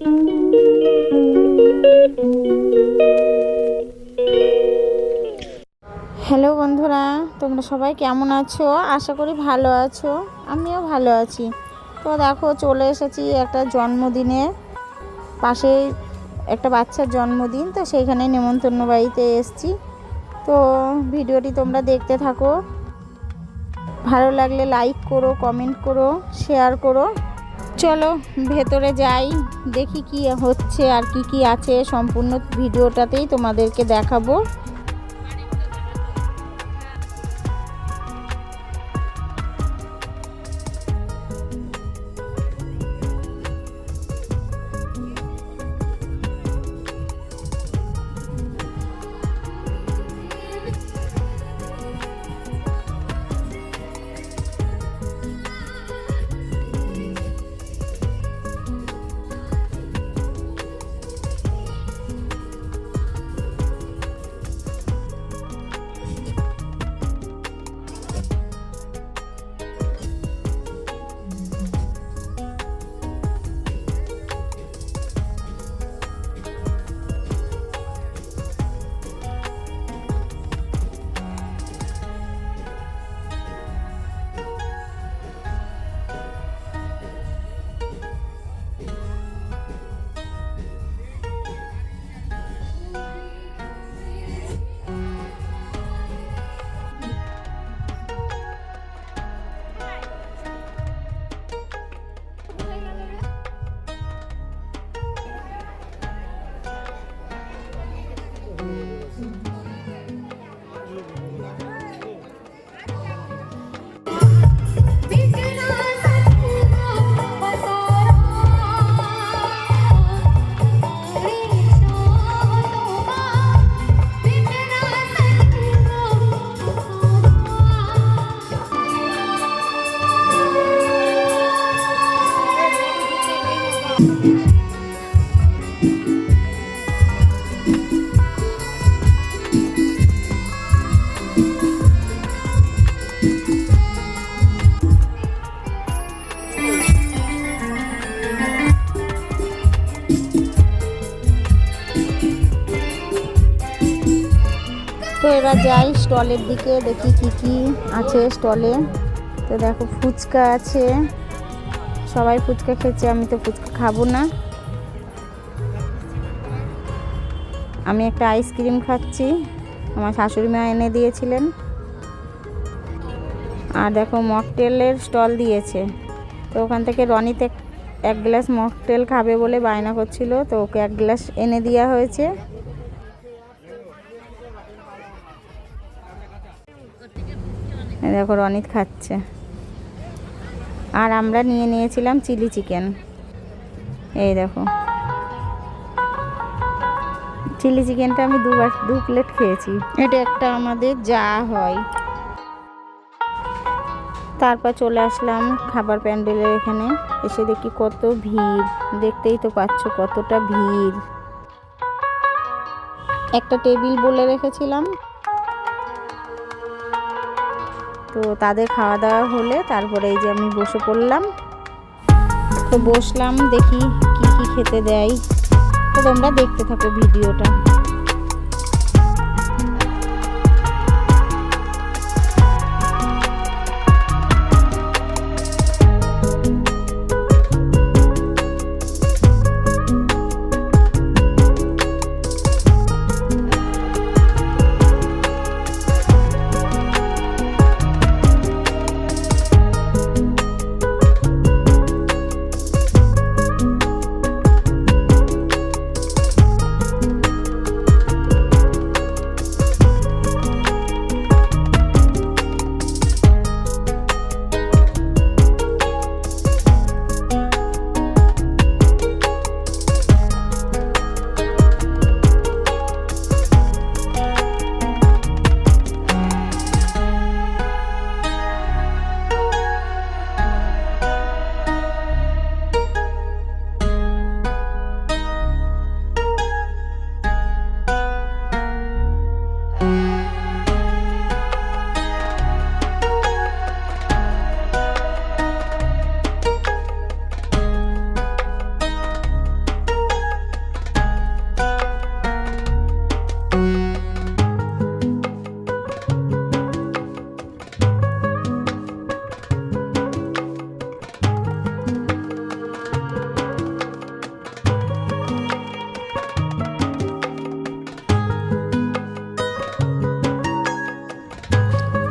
Hello বন্ধুরা, তোমরা সবাই কেমন আছো? আশা করি ভালো আছো। আমিও ভালো আছি। তো দেখো, চলে এসেছি একটা জন্মদিনে। পাশেই একটা বাচ্চার জন্মদিন, তো সেইখানে নেমন্তন্ন বাড়িতে এসেছি। তো ভিডিওটি তোমরা দেখতে থাকো। ভালো লাগলে লাইক করো কমেন্ট করো শেয়ার করো। চলো ভেতরে যাই দেখি কি হচ্ছে আর কি কি আছে। সম্পূর্ণ ভিডিওটাতেই তোমাদেরকে দেখাবো। তো এবার যাই স্টলের দিকে, দেখি কি কি আছে স্টলে। তো দেখো ফুচকা আছে। সবাই ফুচকা খেয়েছে, আমি তো ফুচকা খাব না। আমি একটা আইসক্রিম খাচ্ছি। আমার শাশুড়ি মা এনে দিয়েছিলেন। আর দেখো মকটেলের স্টল দিয়েছে। তো ওখান থেকে রনিতে এক গ্লাস মকটেল খাবে বলে বায়না করছিল। তো ওকে এক গ্লাস এনে দেওয়া হয়েছে। দেখো রনিত খাচ্ছে। আর আমরা নিয়ে নিয়েছিলাম চিলি চিকেন। এই দেখো। চিলি চিকেনটা আমি দুবার দু প্লেট খেয়েছি। এটা একটা আমাদের যা হয়। তারপর চলে আসলাম খাবার প্যান্ডেলের এখানে। এসে দেখি কত ভিড়। দেখতেই তো পাচ্ছ কতটা ভিড়। একটা টেবিল বলে রেখেছিলাম। তো তাদের খাওয়া দাওয়া হলে তারপরে এই যে আমি বসে পড়লাম। তো বসলাম দেখি কি কি খেতে দেয়। তোমরা দেখতে থাকো ভিডিওটা।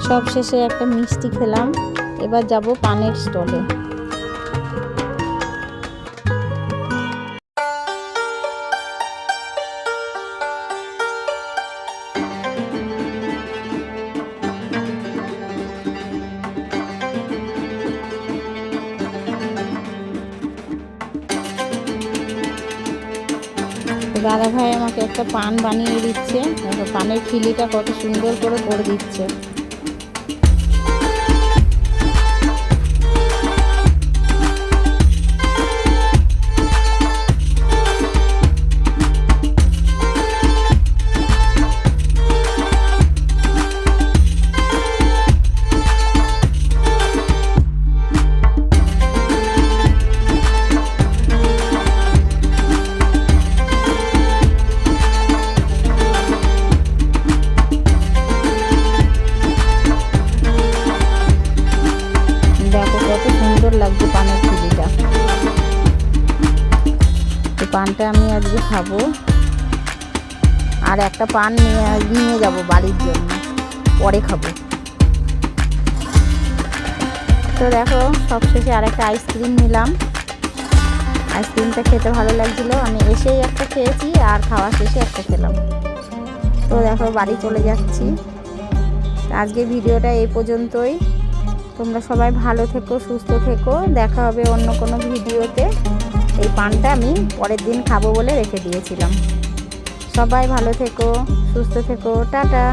সব শেষে একটা মিষ্টি খেলাম। এবার যাব পানের স্টলে। দাদা ভাই আমাকে একটা পান বানিয়ে দিচ্ছে। পানের খিলিটা কত সুন্দর করে করে দিচ্ছে। আজকে খাব। আর একটা পান নিয়ে নিয়ে যাব বাড়ির জন্য। পরে খাব। তো দেখো, সবশেষে আর একটা আইসক্রিম নিলাম। আইসক্রিমটা খেতে ভালো লাগছিল। আমি এসেই একটা খেয়েছি আর খাওয়া শেষে একটা খেলাম। তো দেখো, বাড়ি চলে যাচ্ছি। আজকে ভিডিওটা এই পর্যন্তই। তোমরা সবাই ভালো থেকো, সুস্থ থেকো। দেখা হবে অন্য কোনো ভিডিওতে। এই পানটা আমি পরের দিন খাব বলে রেখে দিয়েছিলাম। সবাই ভালো থেকো, সুস্থ থেকো, টাটা।